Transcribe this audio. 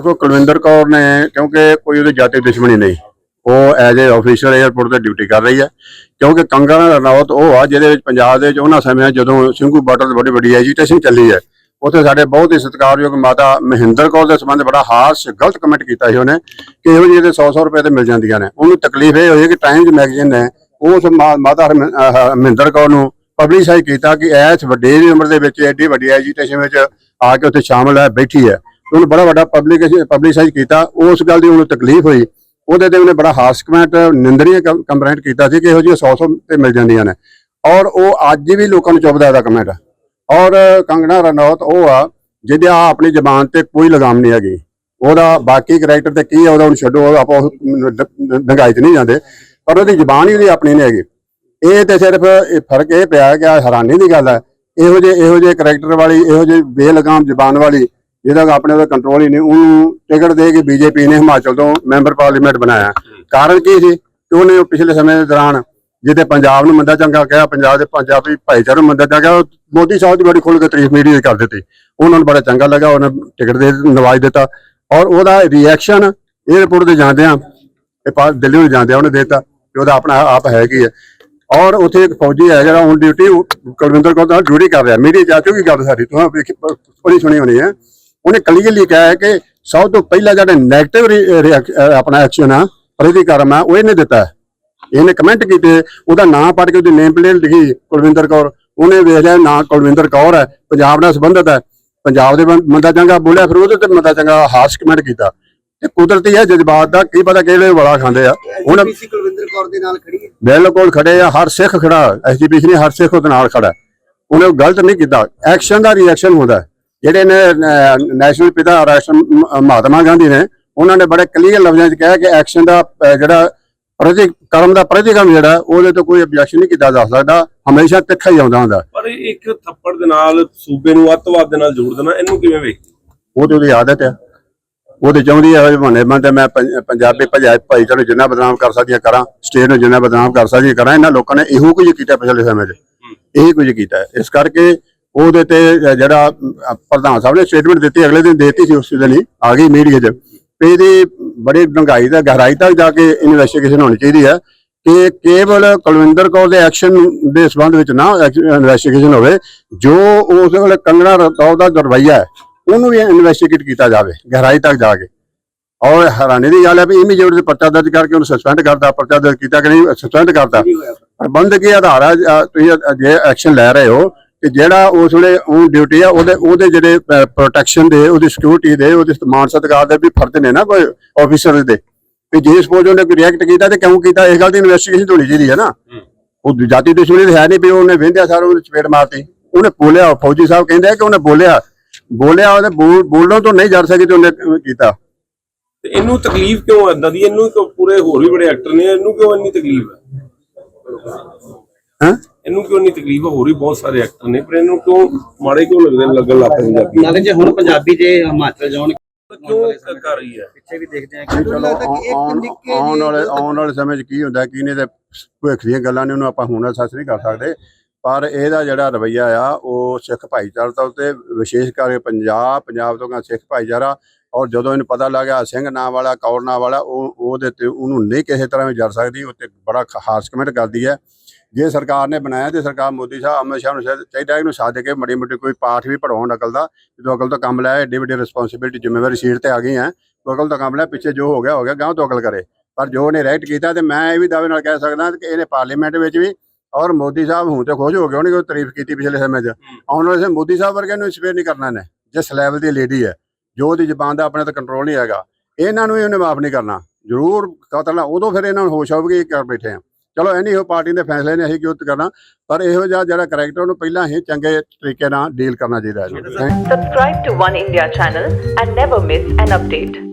ਦੇਖੋ, ਕੁਲਵਿੰਦਰ ਕੌਰ ਨੇ, ਕਿਉਂਕਿ ਕੋਈ ਉਹਦੇ ਜਾਤੀ ਦੁਸ਼ਮਣੀ ਨਹੀਂ, ਉਹ ਐਜ਼ ਏ ਆਫੀਸਰ 에ਅਰਪੋਰਟ ਤੇ ਡਿਊਟੀ ਕਰ ਰਹੀ ਹੈ। ਕਿਉਂਕਿ ਕੰਗਣਾ ਰਣੌਤ ਉਹ ਆ, ਜਿਹਦੇ ਵਿੱਚ ਪੰਜਾਬ ਦੇ ਵਿੱਚ ਉਹਨਾਂ ਸਮਿਆਂ ਜਦੋਂ ਸਿੰਘੂ ਬਾਰਡਰ ਵੱਡੀ ਵੱਡੀ ਐਜੀਟੇਸ਼ਨ ਚੱਲੀ ਹੈ, ਉੱਥੇ ਸਾਡੇ ਬਹੁਤ ਹੀ ਸਤਿਕਾਰਯੋਗ ਮਾਤਾ ਮਹਿੰਦਰ ਕੌਰ ਦੇ ਸੰਬੰਧ ਬੜਾ ਹਾਸ, ਗਲਤ ਕਮੈਂਟ ਕੀਤਾ ਸੀ ਉਹਨੇ, ਕਿ ਇਹੋ ਜਿਹੇ ਦੇ 100-100 ਰੁਪਏ ਤੇ ਮਿਲ ਜਾਂਦੀਆਂ ਨੇ। ਉਹਨੂੰ ਤਕਲੀਫ ਇਹ ਹੋਈ ਕਿ ਟਾਈਮਜ਼ ਮੈਗਜ਼ੀਨ ਨੇ ਉਸ ਮਾ- ਮਾਤਾ ਹਰਮ- ਮਹਿੰਦਰ ਕੌਰ ਨੂੰ ਪਬਲਿਸਾਈਜ਼ ਕੀਤਾ ਕਿ ਐਸ ਵੱਡੇ ਦੀ ਉਮਰ ਦੇ ਵਿੱਚ, ਐਡੀ ਵੱਡੀ ਐਜੀਟੇਸ਼ਨ ਵਿੱਚ ਆ ਕੇ ਉੱਥੇ ਸ਼ਾਮਲ ਹੈ, ਬੈਠੀ ਹੈ। ਉਹਨੂੰ ਬੜਾ ਵੱਡਾ ਪਬਲਿਕ ਪਬਲਿਸਾਈਜ਼ ਕੀਤਾ। ਉਸ ਗੱਲ ਦੀ ਉਹਨੂੰ ਤਕਲੀਫ ਹੋਈ। ਉਹਦੇ ਤੇ ਉਹਨੇ ਬੜਾ ਹਾਸ ਕਮੈਂਟ ਨਿੰਦਰੀਏ ਕੰਪਲੇਂਟ ਕੀਤਾ ਸੀ ਕਿ ਇਹੋ ਜਿਹੇ 100 100 ਤੇ ਮਿਲ ਜਾਂਦੀਆਂ ਨੇ। ਔਰ ਉਹ ਅੱਜ ਵੀ ਲੋਕਾਂ ਨੂੰ ਚੁੱਭਦਾ ਇਹਦਾ ਕਮੈਂਟ ਔਰ ਕੰਗਣਾ ਰਣੌਤ ਉਹ ਆ, ਜਿਹਦੇ ਆ ਆਪਣੀ ਜ਼ਬਾਨ ਤੇ ਕੋਈ ਲਗਾਮ ਨਹੀਂ ਹੈਗੀ। ਉਹਦਾ ਬਾਕੀ ਕੈਰੈਕਟਰ ਤੇ ਕੀ ਹੈ ਉਹਦਾ ਹੁਣ ਛੱਡੋ ਆਪਾਂ ਉਹ ਡੰਗਾਈ ਤੇ ਨਹੀਂ ਜਾਂਦੇ। ਪਰ ਉਹਦੀ ਜ਼ਬਾਨ ਹੀ ਉਹਦੀ ਆਪਣੀ ਨਹੀਂ ਹੈਗੀ। ਇਹ ਤੇ ਸਿਰਫ ਇਹ ਫ਼ਰਕ ਇਹ ਪਿਆ ਕਿ ਹੈਰਾਨੀ ਦੀ ਗੱਲ ਹੈ। ਇਹੋ ਜਿਹੇ ਇਹੋ ਜਿਹੇ ਕੈਰੈਕਟਰ ਵਾਲੀ, ਇਹੋ ਜਿਹੇ ਬੇਲਗਾਮ ਜ਼ਬਾਨ ਵਾਲੀ ਜਿਹਦਾ ਆਪਣੇ ਉਹਦਾ ਕੰਟਰੋਲ ਹੀ ਨਹੀਂ, ਉਹਨੂੰ ਟਿਕਟ ਦੇ ਕੇ ਬੀਜੇਪੀ ਨੇ ਹਿਮਾਚਲ ਤੋਂ ਮੈਂਬਰ ਪਾਰਲੀਮੈਂਟ ਬਣਾਇਆ। ਕਾਰਨ ਕੀ ਸੀ? ਕਿ ਉਹਨੇ ਪਿਛਲੇ ਸਮੇਂ ਦੇ ਦੌਰਾਨ ਜਿੱਤੇ ਪੰਜਾਬ ਨੂੰ ਮੰਦਾ ਚੰਗਾ ਕਿਹਾ, ਪੰਜਾਬ ਦੇ ਪੰਜਾਬੀ ਭਾਈਚਾਰੇ ਨੂੰ ਮੰਦਾ ਚੰਗਾ ਮੋਦੀ ਸਾਹਿਬ ਦੀ ਬੜੀ ਖੁੱਲ੍ਹ ਕੇ ਤਾਰੀਫ ਮੀਡੀਆ 'ਚ ਕਰ ਦਿੱਤੀ। ਉਹਨਾਂ ਨੂੰ ਬੜਾ ਚੰਗਾ ਲੱਗਾ, ਉਹਨੇ ਟਿਕਟ ਦੇ ਨਵਾਜ ਦਿੱਤਾ। ਔਰ ਉਹਦਾ ਰਿਐਕਸ਼ਨ 에ਅਰਪੋਰਟ ਤੇ ਜਾਂਦਿਆਂ, ਇਹ ਦਿੱਲੀ ਨੂੰ ਜਾਂਦੇ ਆ ਉਹਨੇ ਦਿੱਤਾ ਕਿ ਉਹਦਾ ਆਪਣਾ ਆਪ ਹੈ ਕੀ ਹੈ। ਔਰ ਉੱਥੇ ਇੱਕ ਫੌਜੀ ਹੈ ਜਿਹੜਾ ਔਨ ਡਿਊਟੀ ਕੁਲਵਿੰਦਰ ਕੌਰ ਦਾ ਡਿਊਟੀ ਕਰ ਰਿਹਾ। ਮੀਡੀਆ ਜਾ ਆ ਚੁੱਕੀ ਗੱਲ ਸਾਡੀ? ਤੁਹਾਨੂੰ ਵੇਖੀ ਬੜੀ ਸੁਣੀ ਹੋਣੀ ਹੈ। ਉਹਨੇ ਕਲੀਅਰਲੀ ਕਿਹਾ ਹੈ ਕਿ ਸਭ ਤੋਂ ਪਹਿਲਾ ਜਿਹੜਾ 네ਗੇਟਿਵ ਆਪਣਾ ਐਕਸ਼ਨ ਆ ਪ੍ਰਤੀਕਰਮ ਆ ਉਹ ਇਹਨੇ ਦਿੱਤਾ। ਇਹਨੇ ਕਮੈਂਟ ਕੀਤੇ ਉਹਦਾ ਨਾਮ ਪੜ੍ਹ ਕੇ ਉਹਦੀ ਨੇਮ ਪਲੇਟ ਲਿਖੀ ਕੁਲਵਿੰਦਰ ਕੌਰ ਉਹਨੇ ਵੇਖ ਲਿਆ ਨਾਂ ਕੁਲਵਿੰਦਰ ਕੌਰ ਹੈ ਪੰਜਾਬ ਨਾਲ ਸੰਬੰਧਿਤ ਹੈ ਪੰਜਾਬ ਦੇ ਬੰਦਾ ਚੰਗਾ ਬੋਲਿਆ ਫਿਰ ਉਹਦੇ ਤੇ ਬੰਦਾ ਚੰਗਾ ਹਾਸ ਕਮੈਂਟ ਕੀਤਾ ਤੇ ਕੁਦਰਤੀ ਹੈ ਜਜ਼ਬਾਤ ਦਾ ਕੀ ਪਤਾ ਕਿਹੜੇ ਵਾਲਾ ਖਾਂਦੇ ਆ ਹੁਣ ਕੁਲਵਿੰਦਰ ਕੌਰ ਦੇ ਨਾਲ ਖੜੀ ਹੈ ਬਿਲਕੁਲ ਖੜੇ ਆ ਹਰ ਸਿੱਖ ਖੜਾ ਐਸਜੀਪੀਸੀ ਨੇ ਹਰ ਸਿੱਖ ਉਹਦੇ ਨਾਲ ਖੜਾ। ਉਹਨੇ ਉਹ ਗਲਤ ਨਹੀਂ ਕੀਤਾ ਐਕਸ਼ਨ ਦਾ ਰਿਐਕਸ਼ਨ ਹੁੰਦਾ। ਜਿਹੜੇ ਨੇ ਨੈਸ਼ਨਲ ਪਿਤਾ ਰਾਸ਼ਟਰ ਮਹਾਤਮਾ ਗਾਂਧੀ ਨੇ ਉਹਨਾਂ ਨੇ ਬੜੇ ਕਲੀਅਰ ਲਫ਼ਜ਼ਾਂ 'ਚ ਕਿਹਾ ਕਿ ਐਕਸ਼ਨ ਦਾ ਜਿਹੜਾ ਪ੍ਰਤੀ ਕਰਮ ਦਾ ਪ੍ਰਤੀਕਰਮ ਜਿਹੜਾ ਉਹਦੇ ਤੋਂ ਕੋਈ ਅਬਜੈਕਸ਼ਨ ਨਹੀਂ ਕੀਤਾ ਜਾ ਸਕਦਾ। ਹਮੇਸ਼ਾ ਤਿੱਖਾ ਹੀ ਆਉਂਦਾ ਹੁੰਦਾ। ਪਰ ਇੱਕ ਥੱਪੜ ਦੇ ਨਾਲ ਸੂਬੇ ਨੂੰ ਅੱਤਵਾਦ ਦੇ ਨਾਲ ਜੋੜ ਦੇਣਾ ਇਹਨੂੰ ਕਿਵੇਂ ਵੇਖਦੇ ਉਹ ਤੇ ਉਹਦੀ ਆਦਤ ਹੈ ਉਹਦੇ ਚਾਹੁੰਦੀ ਹੈ ਬਹਾਨੇ ਮੈਂ ਤੇ ਮੈਂ ਪੰਜ- ਪੰਜਾਬੀ ਭਾਈ ਭਾਈਚਾਰੇ ਨੂੰ ਜਿੰਨਾ ਬਦਨਾਮ ਕਰ ਸਕਦੀ ਹਾਂ ਕਰਾਂ ਸਟੇਟ ਨੂੰ ਜਿੰਨਾ ਬਦਨਾਮ ਕਰ ਸਕਦੀ ਹਾਂ ਕਰਾਂ ਇਹਨਾਂ ਲੋਕਾਂ ਨੇ ਇਹੋ ਕੁਝ ਕੀਤਾ ਪਿਛਲੇ ਸਮੇਂ 'ਚ। ਇਹੀ ਕੁਝ ਕੀਤਾ। ਇਸ ਕਰਕੇ ਉਹਦੇ ਤੇ ਜਿਹੜਾ ਪ੍ਰਧਾਨ ਸਾਹਿਬ ਨੇ ਸਟੇਟਮੈਂਟ ਦਿੱਤੀ ਅਗਲੇ ਦਿਨ ਦੇਤੀ ਸੀ ਉਸ ਦਿਨ ਹੀ ਆ ਗਈ ਮੀਡੀਆ 'ਚ। ਵੀ ਇਹਦੀ ਬੜੀ ਡੂੰਘਾਈ ਦਾ ਗਹਿਰਾਈ ਤੱਕ ਜਾ ਕੇ ਇਨਵੈਸਟੀਗੇਸ਼ਨ ਹੋਣੀ ਚਾਹੀਦੀ ਹੈ ਕਿ ਕੇਵਲ ਕੁਲਵਿੰਦਰ ਕੌਰ ਦੇ ਐਕਸ਼ਨ ਦੇ ਸੰਬੰਧ ਵਿੱਚ ਨਾ ਇਨਵੈਸਟੀਗੇਸ਼ਨ ਹੋਵੇ ਜੋ ਉਸ ਵੇਲੇ ਕੰਗਣਾ ਰਣੌਤ ਦਾ ਰਵੱਈਆ ਹੈ ਉਹਨੂੰ ਵੀ ਇਨਵੈਸਟੀਗੇਟ ਕੀਤਾ ਜਾਵੇ ਗਹਿਰਾਈ ਤੱਕ ਜਾ ਕੇ। ਔਰ ਹੈਰਾਨੀ ਦੀ ਗੱਲ ਹੈ ਵੀ ਇਮੀਡੀਏਟ ਦੇ ਪਰਚਾ ਦਰਜ ਕਰਕੇ ਉਹਨੂੰ ਸਸਪੈਂਡ ਕਰਤਾ ਪਰਚਾ ਦਰਜ ਕੀਤਾ ਕਿ ਨਹੀਂ ਸਸਪੈਂਡ ਕਰਤਾ। ਕੀ ਹੋਇਆ। ਪ੍ਰਬੰਧਕੀ ਆਧਾਰ ਅ, ਤੁਸੀਂ ਜੇ ਐਕਸ਼ਨ ਲੈ ਰਹੇ ਹੋ ਕਿ ਜਿਹੜਾ ਉਸ ਵੇਲੇ ਉਹ ਡਿਊਟੀ ਆ ਉਹਦੇ ਉਹਦੇ ਜਿਹੜੇ ਪ੍ਰੋਟੈਕਸ਼ਨ ਦੇ ਉਹਦੀ ਸਿਕਿਉਰਿਟੀ ਦੇ ਉਹਦੇ ਸਮਾਨ ਸਤਿਕਾਰ ਦੇ ਵੀ ਫਰਜ਼ ਨੇ ਨਾ ਕੋਈ ਆਫੀਸਰ ਦੇ। ਕਿ ਜੇ ਸਪੋਜ਼ ਉਹਨੇ ਕੋਈ ਰਿਐਕਟ ਕੀਤਾ ਤੇ ਕਿਉਂ ਕੀਤਾ ਇਸ ਗੱਲ ਦੀ ਇਨਵੈਸਟੀਗੇਸ਼ਨ ਹੋਣੀ ਚਾਹੀਦੀ ਹੈ ਨਾ। ਉਹ ਜਾਤੀ ਦੁਸ਼ਮਣੀ ਤਾਂ ਹੈ ਨਹੀਂ ਵੀ ਉਹਨੇ ਵਿੰਦਿਆ ਸਾਰ ਉਹਨੇ ਚਪੇੜ ਮਾਰਤੀ। ਉਹਨੇ ਬੋਲਿਆ ਫੌਜੀ ਸਾਹਿਬ ਕਹਿੰਦੇ ਕਿ ਉਹਨੇ ਬੋਲਿਆ ਬੋਲਿਆ ਬੋਲ- ਬੋਲਣੋਂ ਤੋਂ ਨਹੀਂ ਜਰ ਸਕੀ ਤੇ ਉਹਨੇ ਕੀਤਾ। ਤੇ ਇਹਨੂੰ ਤਕਲੀਫ ਕਿਉਂ ਏਦਾਂ ਦੀ ਇਹਨੂੰ ਪੂਰੇ ਹੋਰ ਵੀ ਬੜੇ ਐਕਟਰ ਨੇ ਇਹਨੂੰ ਕਿਉਂ ਇੰਨੀ ਤਕਲੀਫ ਹੈ ਹੈਂ? ਇਹਨੂੰ ਕਿਉਂ ਇੰਨੀ ਤਕਲੀਫ? ਹੈ ਵੀ ਬਹੁਤ ਸਾਰੇ ਐਕਟਰ ਨੇ ਪਰ ਇਹਨੂੰ ਕਿਉਂ ਮਾੜੇ ਕਿਉਂ ਲੱਗਦੇ ਨੇ ਲੱਗਣ ਲੱਗ ਪਏ ਪੰਜਾਬੀ ਨਾਲੇ ਜੇ ਹੁਣ ਪੰਜਾਬੀ ਜੇ ਹਿਮਾਚਲ ਜਾਣ ਕਿਉਂ ਕਰ ਰਹੀ ਹੈ? ਪਿੱਛੇ ਵੀ ਦੇਖਦੇ ਆ ਚਲੋ ਆਉਣ ਆਉਣ ਵਾਲੇ ਆਉਣ ਵਾਲੇ ਸਮੇਂ 'ਚ ਕੀ ਹੁੰਦਾ ਕੀ ਨਹੀਂ ਤੇ ਭਵਿੱਖ ਦੀਆਂ ਗੱਲਾਂ ਨੇ ਉਹਨੂੰ ਆਪਾਂ ਹੁਣ ਸੱਚ ਨਹੀਂ ਕਰ ਸਕਦੇ। ਪਰ ਇਹਦਾ ਜਿਹੜਾ ਰਵਈਆ ਆ ਉਹ ਸਿੱਖ ਭਾਈਚਾਰਾ ਉੱਤੇ ਵਿਸ਼ੇਸ਼ ਕਰਕੇ ਪੰਜਾਬ ਪੰਜਾਬ ਤੋਂ ਗਾ ਸਿੱਖ ਭਾਈਚਾਰਾ ਔਰ ਜਦੋਂ ਇਹਨੂੰ ਪਤਾ ਲੱਗਾ ਸਿੰਘ ਨਾਂ ਵਾਲਾ ਕੌਰ ਨਾਂ ਵਾਲਾ ਉਹ ਉਹਦੇ ਤੇ ਉਹਨੂੰ ਨਹੀਂ ਕਿਸੇ ਤਰ੍ਹਾਂ ਵੀ ਜਰ ਸਕਦੀ ਉਹ ਤੇ ਬੜਾ ਹਾਰਸ ਕਮੈਂਟ ਕਰਦੀ ਹੈ। ਜੇ ਸਰਕਾਰ ਨੇ ਬਣਾਇਆ ਤੇ ਸਰਕਾਰ ਮੋਦੀ ਸਾਹਿਬ ਅਮਿਤ ਸ਼ਾਹ ਨੂੰ ਚਾਹੀਦਾ ਇਹਨੂੰ ਸਾਥ ਦੇ ਕੇ ਮੜੀ ਮੋਟੀ ਕੋਈ ਪਾਠ ਵੀ ਪੜਾਉਣ ਅਕਲ ਦਾ, ਜਦੋਂ ਅਕਲ ਤੋਂ ਕੰਮ ਲਿਆ ਏਡੀ ਵੱਡੀ ਰਿਸਪੌਂਸਿਬਿਲਟੀ ਜ਼ਿੰਮੇਵਾਰੀ ਸੀਟ ਤੇ ਆ ਗਈ ਹੈ ਅਕਲ ਤੋਂ ਕੰਮ ਲਿਆ ਪਿੱਛੇ ਜੋ ਹੋ ਗਿਆ ਹੋ ਗਿਆ, ਗਾਂਹ ਤੋਂ ਅਕਲ ਕਰੇ। ਪਰ ਜੋ ਉਹਨੇ ਰਾਈਟ ਕੀਤਾ ਤੇ ਮੈਂ ਇਹ ਵੀ ਦਾਅਵੇ ਨਾਲ ਕਹਿ ਸਕਦਾ ਕਿ ਇਹਨੇ ਪਾਰਲੀਮੈਂਟ ਵਿੱਚ ਵੀ ਔਰ ਮੋਦੀ ਸਾਹਿਬ ਹੁਣ ਤੇ ਖੁਸ਼ ਹੋ ਗਏ, ਉਹਨੇ ਕੋਈ ਤਾਰੀਫ ਕੀਤੀ ਪਿਛਲੇ ਸਮੇਂ 'ਚ। ਆਉਣ ਵਾਲੇ ਸਮੇਂ ਮੋਦੀ ਸਾਹਿਬ ਵਰਗੇ ਨੂੰ ਸਪੇਅਰ ਨਹੀਂ ਕਰਨਾ ਨੇ ਜਿਸ ਲੈਵਲ ਦੀ ਲੇਡੀ ਹੈ। ਜੋ ਉਹਦੀ ਜ਼ਬਾਨ ਦਾ ਆਪਣੇ ਤੇ ਕੰਟਰੋਲ ਨਹੀਂ ਹੈਗਾ, ਇਹਨਾਂ ਨੂੰ ਵੀ ਉਹਨੇ ਮਾਫ ਨਹੀਂ ਕਰਨਾ। ਜ਼ਰੂਰ ਕਤਲ ਉਦੋਂ ਫਿਰ ਇਹਨਾਂ ਨੂੰ ਹੋਸ਼ ਆਊਗੀ ਇਹ ਕਰ ਬੈਠੇ ਆ। ਚਲੋ ਐਨੀ ਹੋ ਪਾਰਟੀ ਦੇ ਫੈਸਲੇ ਨੇ, ਅਸੀਂ ਕਿਉਂ ਕਰਨਾ ਪਰ ਇਹੋ ਜਿਹਾ ਜਿਹੜਾ ਕਰੈਕਟਰ ਉਹਨੂੰ ਪਹਿਲਾਂ ਹੀ ਚੰਗੇ ਤਰੀਕੇ ਨਾਲ ਡੀਲ ਕਰਨਾ ਚਾਹੀਦਾ ਹੈ ਜੀ Thank- Subscribe to One India channel and never miss.